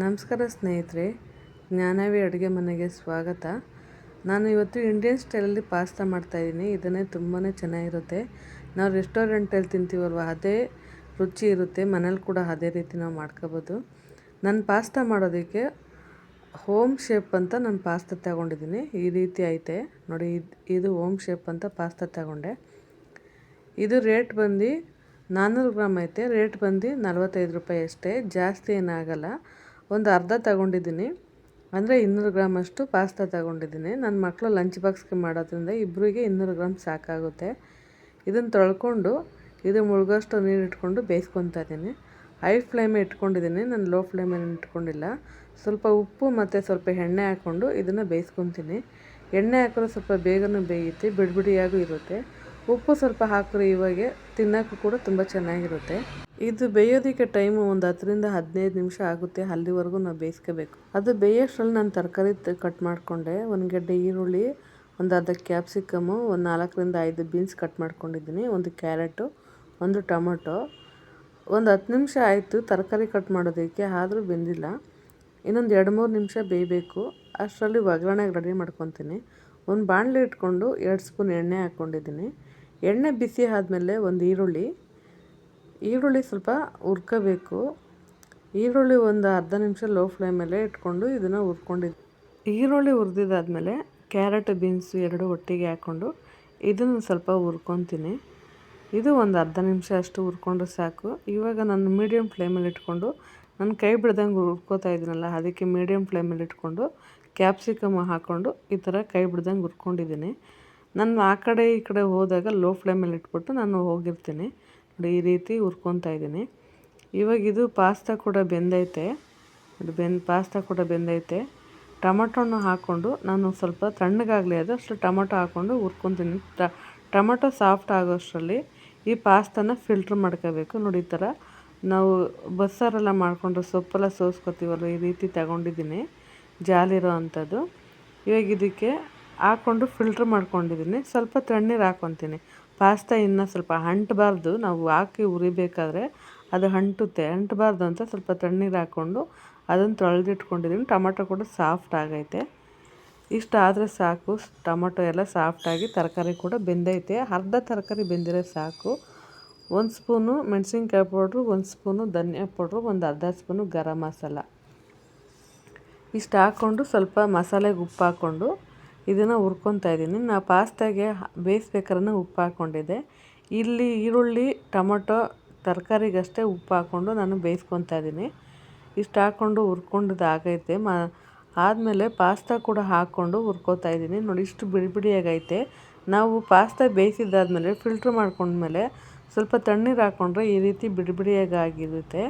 ನಮಸ್ಕಾರ ಸ್ನೇಹಿತರೆ, ಜ್ಞಾನವಿ ಅಡುಗೆ ಮನೆಗೆ ಸ್ವಾಗತ. ನಾನು ಇವತ್ತು ಇಂಡಿಯನ್ ಸ್ಟೈಲಲ್ಲಿ ಪಾಸ್ತಾ ಮಾಡ್ತಾಯಿದ್ದೀನಿ ಇದನ್ನೇ ತುಂಬಾ ಚೆನ್ನಾಗಿರುತ್ತೆ. ನಾವು ರೆಸ್ಟೋರೆಂಟಲ್ಲಿ ತಿಂತೀವಲ್ವ, ಅದೇ ರುಚಿ ಇರುತ್ತೆ. ಮನೇಲಿ ಕೂಡ ಅದೇ ರೀತಿ ನಾವು ಮಾಡ್ಕೋಬೋದು. ನಾನು ಪಾಸ್ತಾ ಮಾಡೋದಕ್ಕೆ ಹೋಮ್ ಶೇಪ್ ಅಂತ ನಾನು ಪಾಸ್ತಾ ತಗೊಂಡಿದ್ದೀನಿ. ಈ ರೀತಿ ಐತೆ. ನೋಡಿ, ಇದು ಹೋಮ್ ಶೇಪ್ ಅಂತ ಪಾಸ್ತಾ ತಗೊಂಡೆ. ಇದು ರೇಟ್ ಬಂದು ನಾನ್ನೂರು ಗ್ರಾಮ್ ಐತೆ. ರೇಟ್ ಬಂದು ನಲ್ವತ್ತೈದು ರೂಪಾಯಿ ಅಷ್ಟೇ. ಜಾಸ್ತಿ ಏನಾಗಲ್ಲ. ಒಂದು ಅರ್ಧ ತಗೊಂಡಿದ್ದೀನಿ. ಅಂದರೆ ಇನ್ನೂರು ಗ್ರಾಮ್ ಅಷ್ಟು ಪಾಸ್ತಾ ತಗೊಂಡಿದ್ದೀನಿ. ನನ್ನ ಮಕ್ಕಳು ಲಂಚ್ ಬಾಕ್ಸ್ಗೆ ಮಾಡೋದ್ರಿಂದ ಇಬ್ಬರಿಗೆ ಇನ್ನೂರು ಗ್ರಾಮ್ ಸಾಕಾಗುತ್ತೆ. ಇದನ್ನು ತೊಳ್ಕೊಂಡು ಇದು ಮುಳುಗೋಷ್ಟು ನೀರು ಇಟ್ಕೊಂಡು ಬೇಯಿಸ್ಕೊತಾ ಇದ್ದೀನಿ. ಹೈ ಫ್ಲೇಮೇ ಇಟ್ಕೊಂಡಿದ್ದೀನಿ. ನಾನು ಲೋ ಫ್ಲೇಮಲ್ಲಿ ಇಟ್ಕೊಂಡಿಲ್ಲ. ಸ್ವಲ್ಪ ಉಪ್ಪು ಮತ್ತು ಸ್ವಲ್ಪ ಎಣ್ಣೆ ಹಾಕ್ಕೊಂಡು ಇದನ್ನು ಬೇಯಿಸ್ಕೊತೀನಿ. ಎಣ್ಣೆ ಹಾಕಿದ್ರೆ ಸ್ವಲ್ಪ ಬೇಗನೂ ಬೇಯುತ್ತೆ, ಬಿಡಿಬಿಡಿಯಾಗೂ ಇರುತ್ತೆ. ಉಪ್ಪು ಸ್ವಲ್ಪ ಹಾಕಿದ್ರೆ ಇವಾಗ ತಿನ್ನೋಕ್ಕೂ ಕೂಡ ತುಂಬ ಚೆನ್ನಾಗಿರುತ್ತೆ. ಇದು ಬೇಯೋದಕ್ಕೆ ಟೈಮು ಒಂದು ಹತ್ತರಿಂದ ಹದಿನೈದು ನಿಮಿಷ ಆಗುತ್ತೆ, ಅಲ್ಲಿವರೆಗೂ ನಾವು ಬೇಯಿಸ್ಕೋಬೇಕು. ಅದು ಬೇಯೋಷ್ಟರಲ್ಲಿ ನಾನು ತರಕಾರಿ ಕಟ್ ಮಾಡಿಕೊಂಡೆ. ಒಂದು ಗಡ್ಡೆ ಈರುಳ್ಳಿ, ಒಂದು ಅರ್ಧ ಕ್ಯಾಪ್ಸಿಕಮ್ಮು ಒಂದು ನಾಲ್ಕರಿಂದ ಐದು ಬೀನ್ಸ್ ಕಟ್ ಮಾಡ್ಕೊಂಡಿದ್ದೀನಿ. ಒಂದು ಕ್ಯಾರೆಟು ಒಂದು ಟೊಮೊಟೊ. ಒಂದು ಹತ್ತು ನಿಮಿಷ ಆಯಿತು ತರಕಾರಿ ಕಟ್ ಮಾಡೋದಕ್ಕೆ, ಆದರೂ ಬೆಂದಿಲ್ಲ. ಇನ್ನೊಂದು ಎರಡು ಮೂರು ನಿಮಿಷ ಬೇಯಬೇಕು. ಅಷ್ಟರಲ್ಲಿ ಒಗ್ಗರಣೆಗೆ ರೆಡಿ ಮಾಡ್ಕೊತೀನಿ. ಒಂದು ಬಾಣಲೆ ಇಟ್ಕೊಂಡು ಎರಡು ಸ್ಪೂನ್ ಎಣ್ಣೆ ಹಾಕ್ಕೊಂಡಿದ್ದೀನಿ ಎಣ್ಣೆ ಬಿಸಿ ಆದಮೇಲೆ ಒಂದು ಈರುಳ್ಳಿ. ಈರುಳ್ಳಿ ಸ್ವಲ್ಪ ಹುರ್ಕೋಬೇಕು. ಈರುಳ್ಳಿ ಒಂದು ಅರ್ಧ ನಿಮಿಷ ಲೋ ಫ್ಲೇಮಲ್ಲೇ ಇಟ್ಕೊಂಡು ಇದನ್ನು ಹುರ್ಕೊಂಡಿದ್ದೆ ಈರುಳ್ಳಿ ಹುರಿದಿದ್ದಾದಮೇಲೆ ಕ್ಯಾರೆಟ್, ಬೀನ್ಸ್ ಎರಡು ಒಟ್ಟಿಗೆ ಹಾಕ್ಕೊಂಡು ಇದನ್ನು ಸ್ವಲ್ಪ ಹುರ್ಕೊತೀನಿ. ಇದು ಒಂದು ಅರ್ಧ ನಿಮಿಷ ಅಷ್ಟು ಹುರ್ಕೊಂಡ್ರೆ ಸಾಕು. ಇವಾಗ ನಾನು ಮೀಡಿಯಮ್ ಫ್ಲೇಮಲ್ಲಿ ಇಟ್ಕೊಂಡು ನನ್ನ ಕೈ ಬಿಡ್ದಂಗೆ ಹುರ್ಕೋತಾ ಇದ್ದೀನಲ್ಲ ಅದಕ್ಕೆ ಮೀಡಿಯಮ್ ಫ್ಲೇಮಲ್ಲಿ ಇಟ್ಕೊಂಡು ಕ್ಯಾಪ್ಸಿಕಮ್ ಹಾಕ್ಕೊಂಡು ಈ ಥರ ಕೈ ಬಿಡ್ದಂಗೆ ಹುರ್ಕೊಂಡಿದ್ದೀನಿ. ನಾನು ಆ ಕಡೆ ಈ ಕಡೆ ಹೋದಾಗ ಲೋ ಫ್ಲೇಮಲ್ಲಿ ಇಟ್ಬಿಟ್ಟು ನಾನು ಹೋಗಿರ್ತೀನಿ. ನೋಡಿ ಈ ರೀತಿ ಹುರ್ಕೊತಾ ಇದ್ದೀನಿ. ಇವಾಗ ಇದು ಪಾಸ್ತಾ ಕೂಡ ಬೆಂದೈತೆ. ಇದು ಬೆಂದ ಪಾಸ್ತಾ ಕೂಡ ಬೆಂದೈತೆ. ಟೊಮೊಟೊನ ಹಾಕ್ಕೊಂಡು ನಾನು ಸ್ವಲ್ಪ ತಣ್ಣಗಾಗಲಿ ಅದು ಅಷ್ಟು ಹಾಕೊಂಡು ಹಾಕ್ಕೊಂಡು ಹುರ್ಕೊತೀನಿ ಟೊಮೊಟೊ ಸಾಫ್ಟ್ ಆಗೋಷ್ಟರಲ್ಲಿ ಈ ಪಾಸ್ತಾನ ಫಿಲ್ಟ್ರ್ ಮಾಡ್ಕೋಬೇಕು. ನೋಡಿ ಈ ಥರ ನಾವು ಬಸ್ಸಾರೆಲ್ಲ ಮಾಡಿಕೊಂಡು ಸೊಪ್ಪೆಲ್ಲ ಸೋಸ್ಕೊತೀವಲ್ಲ ಈ ರೀತಿ ತಗೊಂಡಿದ್ದೀನಿ. ಜಾಲಿರೋ ಅಂಥದ್ದು. ಇವಾಗ ಇದಕ್ಕೆ ಹಾಕ್ಕೊಂಡು ಫಿಲ್ಟ್ರ್ ಮಾಡ್ಕೊಂಡಿದ್ದೀನಿ. ಸ್ವಲ್ಪ ತಣ್ಣೀರು ಹಾಕ್ಕೊತೀನಿ ಪಾಸ್ತಾ ಇನ್ನು ಸ್ವಲ್ಪ ಅಂಟಬಾರ್ದು. ನಾವು ಹಾಕಿ ಉರಿಬೇಕಾದ್ರೆ ಅದು ಅಂಟುತ್ತೆ. ಅಂಟಬಾರ್ದು ಅಂತ ಸ್ವಲ್ಪ ತಣ್ಣೀರು ಹಾಕ್ಕೊಂಡು ಅದನ್ನು ತೊಳೆದಿಟ್ಕೊಂಡಿದ್ದೀನಿ ಟೊಮೊಟೊ ಕೂಡ ಸಾಫ್ಟ್ ಆಗೈತೆ. ಇಷ್ಟು ಆದರೆ ಸಾಕು. ಟೊಮೊಟೊ ಎಲ್ಲ ಸಾಫ್ಟಾಗಿ ತರಕಾರಿ ಕೂಡ ಬೆಂದೈತೆ. ಅರ್ಧ ತರಕಾರಿ ಬೆಂದಿರೋ ಸಾಕು. ಒಂದು ಸ್ಪೂನು ಮೆಣಸಿನ್ಕಾಯಿ ಪೌಡ್ರು, ಒಂದು ಸ್ಪೂನು ಧನಿಯಾ ಪೌಡ್ರು, ಒಂದು ಅರ್ಧ ಸ್ಪೂನು ಗರಂ ಮಸಾಲ. ಇಷ್ಟು ಹಾಕ್ಕೊಂಡು ಸ್ವಲ್ಪ ಮಸಾಲೆಗೆ ಉಪ್ಪು ಹಾಕ್ಕೊಂಡು ಇದನ್ನು ಹುರ್ಕೊತಾ ಇದ್ದೀನಿ ನಾ ಪಾಸ್ತಾಗೆ ಬೇಯಿಸ್ಬೇಕಾದ್ರೆ ಉಪ್ಪು ಹಾಕ್ಕೊಂಡಿದ್ದೆ. ಇಲ್ಲಿ ಈರುಳ್ಳಿ, ಟೊಮೊಟೊ, ತರಕಾರಿಗಷ್ಟೇ ಉಪ್ಪು ಹಾಕ್ಕೊಂಡು ನಾನು ಬೇಯಿಸ್ಕೊತಾ ಇದ್ದೀನಿ ಇಷ್ಟು ಹಾಕ್ಕೊಂಡು ಹುರ್ಕೊಂಡಿದ್ದಾಗೈತೆ ಮ, ಆದಮೇಲೆ ಪಾಸ್ತಾ ಕೂಡ ಹಾಕ್ಕೊಂಡು ಹುರ್ಕೋತಾ ಇದ್ದೀನಿ ನೋಡಿ, ಇಷ್ಟು ಬಿಡಿ ಬಿಡಿಯಾಗೈತೆ. ನಾವು ಪಾಸ್ತಾ ಬೇಯಿಸಿದ್ದಾದ್ಮೇಲೆ, ಫಿಲ್ಟ್ರ್ ಮಾಡ್ಕೊಂಡ್ಮೇಲೆ ಸ್ವಲ್ಪ ತಣ್ಣೀರು ಹಾಕ್ಕೊಂಡ್ರೆ ಈ ರೀತಿ ಬಿಡಿ ಬಿಡಿಯಾಗಿ ಆಗಿರುತ್ತೆ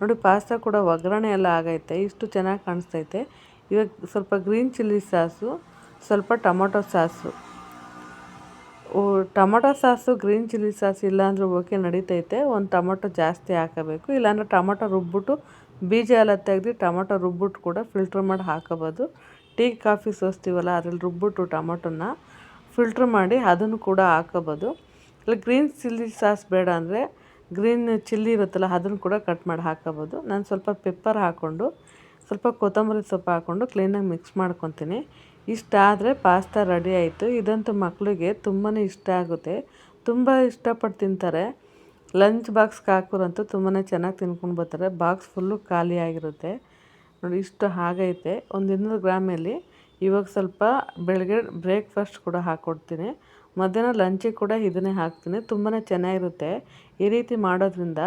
ನೋಡಿ, ಪಾಸ್ತಾ ಕೂಡ ಒಗ್ಗರಣೆ ಎಲ್ಲ ಆಗೈತೆ. ಇಷ್ಟು ಚೆನ್ನಾಗಿ ಕಾಣಿಸ್ತೈತೆ. ಇವಾಗ ಸ್ವಲ್ಪ ಗ್ರೀನ್ ಚಿಲ್ಲಿ ಸಾಸು. ಸ್ವಲ್ಪ tomato sauce. Tomato sauce, green chilli sauce ಇಲ್ಲಾಂದ್ರೆ ಓಕೆ ನಡೀತೈತೆ. ಒಂದು ಟೊಮೊಟೊ ಜಾಸ್ತಿ ಹಾಕಬೇಕು. ಇಲ್ಲಾಂದ್ರೆ ಟೊಮೊಟೊ ರುಬ್ಬಿಟ್ಟು ಬೀಜ ಎಲ್ಲ ತೆಗೆದು ಟೊಮೊಟೊ ರುಬ್ಬಿಟ್ಟು ಕೂಡ ಫಿಲ್ಟ್ರ್ ಮಾಡಿ ಹಾಕೋಬೋದು. ಟೀ, ಕಾಫಿ ಸೋಸ್ತೀವಲ್ಲ, ಅದ್ರಲ್ಲಿ ರುಬ್ಬಿಟ್ಟು ಟೊಮೊಟೊನ ಫಿಲ್ಟ್ರ್ ಮಾಡಿ ಅದನ್ನು ಕೂಡ ಹಾಕೋಬೋದು. ಇಲ್ಲ, ಗ್ರೀನ್ ಚಿಲ್ಲಿ ಸಾಸ್ ಬೇಡ ಅಂದರೆ ಗ್ರೀನ್ ಚಿಲ್ಲಿ ಇರುತ್ತಲ್ಲ, ಅದನ್ನು ಕೂಡ ಕಟ್ ಮಾಡಿ ಹಾಕೋಬೋದು. ನಾನು ಸ್ವಲ್ಪ ಪೆಪ್ಪರ್ ಹಾಕ್ಕೊಂಡು, ಸ್ವಲ್ಪ ಕೊತ್ತಂಬರಿ ಸೊಪ್ಪು ಹಾಕ್ಕೊಂಡು ಕ್ಲೀನಾಗಿ ಮಿಕ್ಸ್ ಮಾಡ್ಕೊತೀನಿ. ಇಷ್ಟ ಆದರೆ ಪಾಸ್ತಾ ರೆಡಿ ಆಯಿತು. ಇದಂತೂ ಮಕ್ಕಳಿಗೆ ತುಂಬಾ ಇಷ್ಟ ಆಗುತ್ತೆ. ತುಂಬ ಇಷ್ಟಪಟ್ಟು ತಿಂತಾರೆ. ಲಂಚ್ ಬಾಕ್ಸ್ಗೆ ಹಾಕೋರಂತೂ ತುಂಬಾ ಚೆನ್ನಾಗಿ ತಿನ್ಕೊಂಡು ಬರ್ತಾರೆ. ಬಾಕ್ಸ್ ಫುಲ್ಲು ಖಾಲಿಯಾಗಿರುತ್ತೆ ನೋಡಿ, ಇಷ್ಟು ಹಾಗೈತೆ. ಒಂದು ಇನ್ನೂರು ಗ್ರಾಮಲ್ಲಿ ಇವಾಗ ಸ್ವಲ್ಪ ಬೆಳಗ್ಗೆ ಬ್ರೇಕ್ಫಾಸ್ಟ್ ಕೂಡ ಹಾಕ್ಕೊಡ್ತೀನಿ ಮಧ್ಯಾಹ್ನ ಲಂಚಿಗೆ ಕೂಡ ಇದನ್ನೇ ಹಾಕ್ತೀನಿ. ತುಂಬಾ ಚೆನ್ನಾಗಿರುತ್ತೆ. ಈ ರೀತಿ ಮಾಡೋದ್ರಿಂದ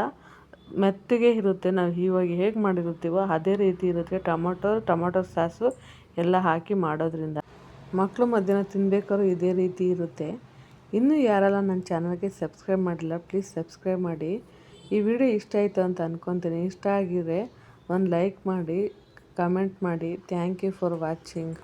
ಮೆತ್ತಗೆ ಇರುತ್ತೆ. ನಾವು ಇವಾಗ ಹೇಗೆ ಮಾಡಿರುತ್ತೀವೋ ಅದೇ ರೀತಿ ಇರುತ್ತೆ ಟೊಮೊಟೊ ಟೊಮೊಟೊ ಸಾಸು ಎಲ್ಲ ಹಾಕಿ ಮಾಡೋದ್ರಿಂದ. ಮಕ್ಕಳು ಮಧ್ಯಾಹ್ನ ತಿನ್ಬೇಕಾದ್ರೂ ಇದೇ ರೀತಿ ಇರುತ್ತೆ. ಇನ್ನೂ ಯಾರೆಲ್ಲ ನನ್ನ ಚಾನಲ್ಗೆ ಸಬ್ಸ್ಕ್ರೈಬ್ ಮಾಡಿಲ್ಲ, ಪ್ಲೀಸ್ ಸಬ್ಸ್ಕ್ರೈಬ್ ಮಾಡಿ. ಈ ವಿಡಿಯೋ ಇಷ್ಟ ಆಯಿತು ಅಂತ ಅಂದ್ಕೊತೀನಿ ಇಷ್ಟ ಆಗಿದ್ರೆ ಒಂದು ಲೈಕ್ ಮಾಡಿ, ಕಮೆಂಟ್ ಮಾಡಿ. Thank you for watching.